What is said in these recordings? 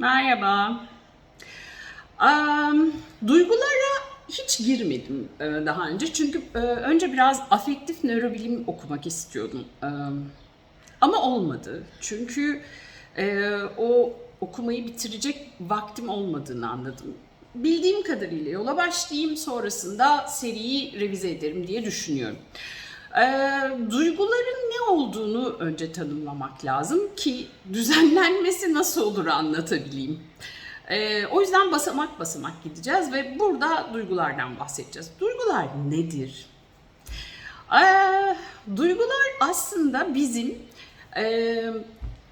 Merhaba. Am, duygulara hiç girmedim e, daha önce. Çünkü e, önce biraz afektif nörobilim okumak istiyordum. Am, ama olmadı. Çünkü e, o okumayı bitirecek vaktim olmadığını anladım. Bildiğim kadarıyla yola başlayayım sonrasında seriyi revize ederim diye düşünüyorum. Ee, duyguların ne olduğunu önce tanımlamak lazım ki düzenlenmesi nasıl olur anlatabileyim. Ee, o yüzden basamak basamak gideceğiz ve burada duygulardan bahsedeceğiz. Duygular nedir? Ee, duygular aslında bizim e,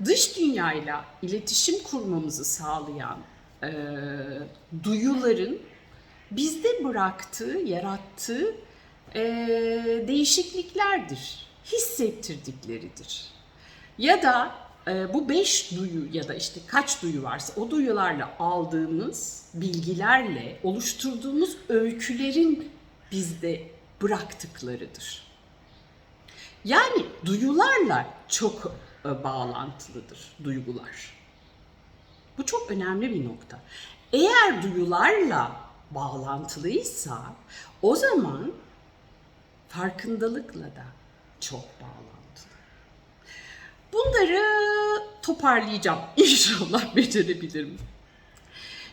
dış dünyayla iletişim kurmamızı sağlayan e, duyuların bizde bıraktığı, yarattığı e, değişikliklerdir, hissettirdikleridir. Ya da e, bu beş duyu ya da işte kaç duyu varsa o duyularla aldığımız bilgilerle oluşturduğumuz öykülerin bizde bıraktıklarıdır. Yani duyularla çok e, bağlantılıdır duygular. Bu çok önemli bir nokta. Eğer duyularla bağlantılıysa o zaman farkındalıkla da çok bağlantılı. Bunları toparlayacağım. İnşallah becerebilirim.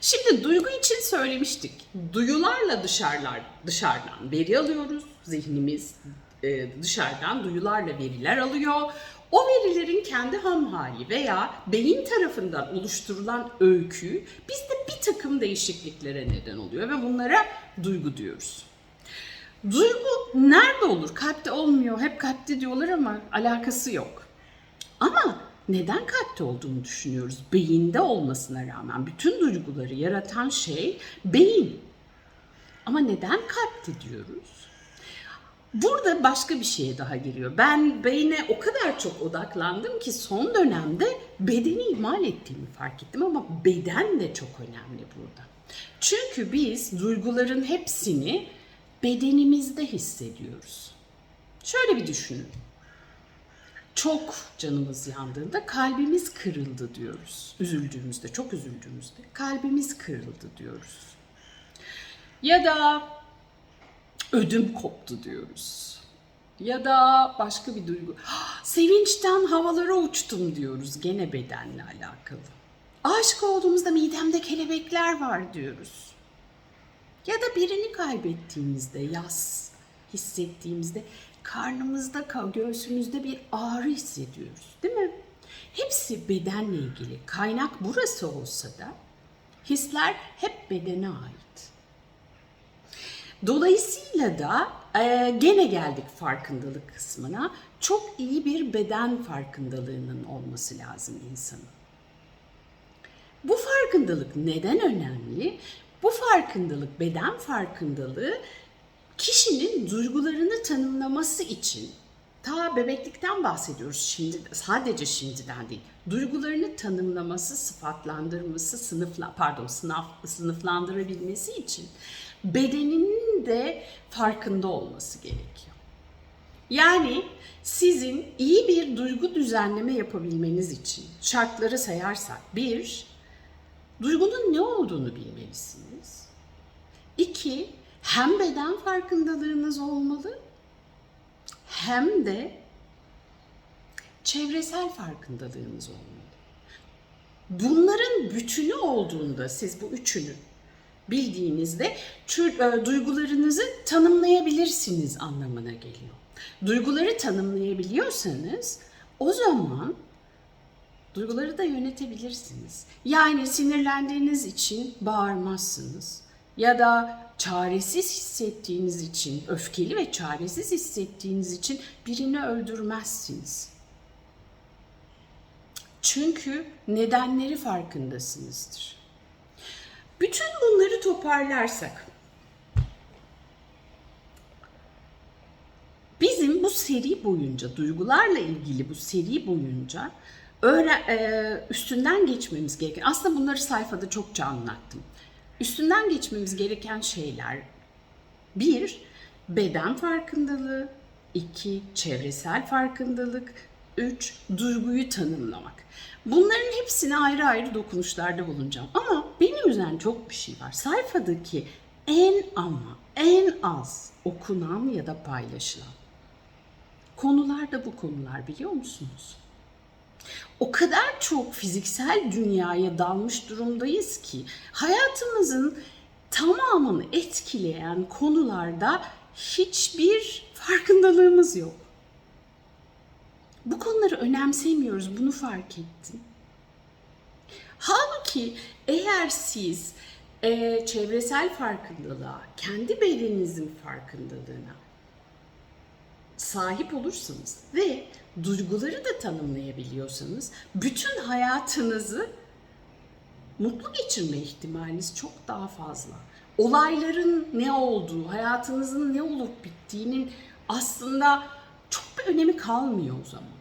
Şimdi duygu için söylemiştik. Duyularla dışarılar, dışarıdan veri alıyoruz. Zihnimiz e, dışarıdan duyularla veriler alıyor. O verilerin kendi ham hali veya beyin tarafından oluşturulan öykü bizde bir takım değişikliklere neden oluyor ve bunlara duygu diyoruz. Duygu nerede olur? Kalpte olmuyor. Hep kalpte diyorlar ama alakası yok. Ama neden kalpte olduğunu düşünüyoruz? Beyinde olmasına rağmen bütün duyguları yaratan şey beyin. Ama neden kalpte diyoruz? Burada başka bir şeye daha giriyor. Ben beyne o kadar çok odaklandım ki son dönemde bedeni ihmal ettiğimi fark ettim ama beden de çok önemli burada. Çünkü biz duyguların hepsini bedenimizde hissediyoruz. Şöyle bir düşünün. Çok canımız yandığında kalbimiz kırıldı diyoruz. Üzüldüğümüzde, çok üzüldüğümüzde kalbimiz kırıldı diyoruz. Ya da ödüm koptu diyoruz. Ya da başka bir duygu. "Ah, Sevinçten havalara uçtum diyoruz. Gene bedenle alakalı. Aşık olduğumuzda midemde kelebekler var diyoruz. Ya da birini kaybettiğimizde, yas hissettiğimizde karnımızda, ka- göğsümüzde bir ağrı hissediyoruz. Değil mi? Hepsi bedenle ilgili. Kaynak burası olsa da hisler hep bedene ait. Dolayısıyla da e, gene geldik farkındalık kısmına. Çok iyi bir beden farkındalığının olması lazım insanın. Bu farkındalık neden önemli? Bu farkındalık, beden farkındalığı kişinin duygularını tanımlaması için ta bebeklikten bahsediyoruz şimdi sadece şimdiden değil. Duygularını tanımlaması, sıfatlandırması, sınıfla pardon, sınav sınıflandırabilmesi için bedeninin de farkında olması gerekiyor. Yani sizin iyi bir duygu düzenleme yapabilmeniz için şartları sayarsak bir, duygunun ne olduğunu bilmelisiniz. İki, hem beden farkındalığınız olmalı hem de çevresel farkındalığınız olmalı. Bunların bütünü olduğunda siz bu üçünü bildiğinizde e, duygularınızı tanımlayabilirsiniz anlamına geliyor. Duyguları tanımlayabiliyorsanız o zaman duyguları da yönetebilirsiniz. Yani sinirlendiğiniz için bağırmazsınız ya da çaresiz hissettiğiniz için, öfkeli ve çaresiz hissettiğiniz için birini öldürmezsiniz. Çünkü nedenleri farkındasınızdır. Bütün bunları toparlarsak bizim bu seri boyunca duygularla ilgili bu seri boyunca öğren, e, üstünden geçmemiz gereken aslında bunları sayfada çokça anlattım. Üstünden geçmemiz gereken şeyler bir beden farkındalığı, iki çevresel farkındalık, 3. Duyguyu tanımlamak. Bunların hepsine ayrı ayrı dokunuşlarda bulunacağım. Ama benim üzerine çok bir şey var. Sayfadaki en ama en az okunan ya da paylaşılan konular da bu konular biliyor musunuz? O kadar çok fiziksel dünyaya dalmış durumdayız ki hayatımızın tamamını etkileyen konularda hiçbir farkındalığımız yok. Bu konuları önemsemiyoruz, bunu fark ettim. Halbuki eğer siz e, çevresel farkındalığa, kendi bedeninizin farkındalığına sahip olursanız ve duyguları da tanımlayabiliyorsanız bütün hayatınızı mutlu geçirme ihtimaliniz çok daha fazla. Olayların ne olduğu, hayatınızın ne olup bittiğinin aslında çok bir önemi kalmıyor o zaman.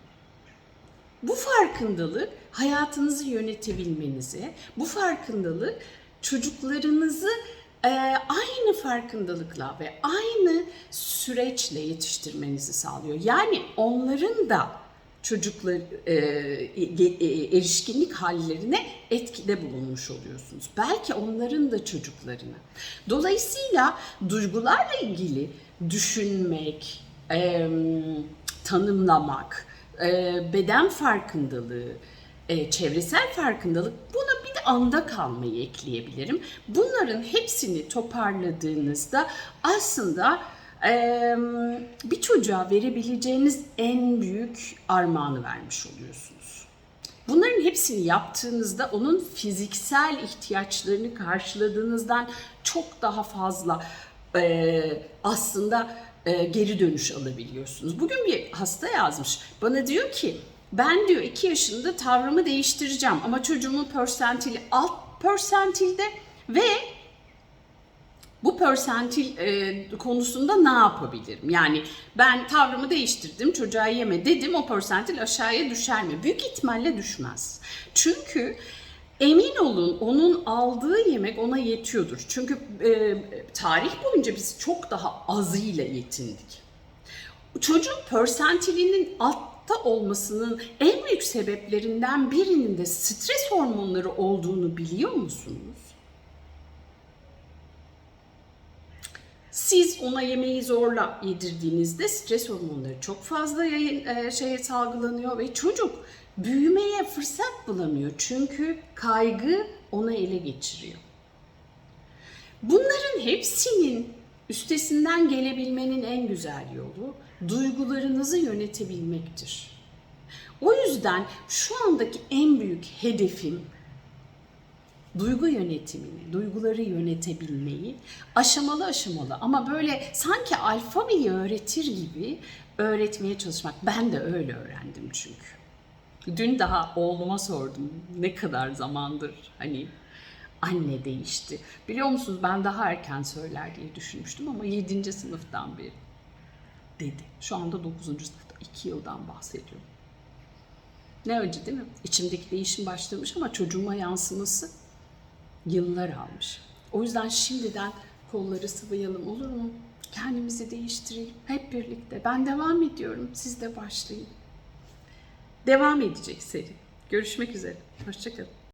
Bu farkındalık hayatınızı yönetebilmenize, bu farkındalık çocuklarınızı aynı farkındalıkla ve aynı süreçle yetiştirmenizi sağlıyor. Yani onların da çocuklar e, e, erişkinlik hallerine etkide bulunmuş oluyorsunuz. Belki onların da çocuklarına. Dolayısıyla duygularla ilgili düşünmek, e, tanımlamak, e, beden farkındalığı, e, çevresel farkındalık de anda kalmayı ekleyebilirim. Bunların hepsini toparladığınızda aslında bir çocuğa verebileceğiniz en büyük armağanı vermiş oluyorsunuz. Bunların hepsini yaptığınızda onun fiziksel ihtiyaçlarını karşıladığınızdan çok daha fazla aslında geri dönüş alabiliyorsunuz. Bugün bir hasta yazmış. Bana diyor ki ben diyor 2 yaşında tavrımı değiştireceğim ama çocuğumun persentili alt persentilde ve bu persentil e, konusunda ne yapabilirim? Yani ben tavrımı değiştirdim, çocuğa yeme dedim, o persentil aşağıya düşer mi? Büyük ihtimalle düşmez. Çünkü emin olun onun aldığı yemek ona yetiyordur. Çünkü e, tarih boyunca biz çok daha azıyla yetindik. Çocuğun persentilinin altta olmasının en büyük sebeplerinden birinin de stres hormonları olduğunu biliyor musunuz? Siz ona yemeği zorla yedirdiğinizde stres hormonları çok fazla yayın, e, şeye salgılanıyor ve çocuk büyümeye fırsat bulamıyor. Çünkü kaygı ona ele geçiriyor. Bunların hepsinin üstesinden gelebilmenin en güzel yolu duygularınızı yönetebilmektir. O yüzden şu andaki en büyük hedefim duygu yönetimini, duyguları yönetebilmeyi aşamalı aşamalı ama böyle sanki alfabeyi öğretir gibi öğretmeye çalışmak. Ben de öyle öğrendim çünkü. Dün daha oğluma sordum ne kadar zamandır hani anne değişti. Biliyor musunuz ben daha erken söyler diye düşünmüştüm ama 7. sınıftan beri dedi. Şu anda 9. sınıfta 2 yıldan bahsediyorum. Ne acı değil mi? İçimdeki değişim başlamış ama çocuğuma yansıması yıllar almış. O yüzden şimdiden kolları sıvayalım olur mu? Kendimizi değiştirelim hep birlikte. Ben devam ediyorum. Siz de başlayın. Devam edecek seri. Görüşmek üzere. Hoşçakalın.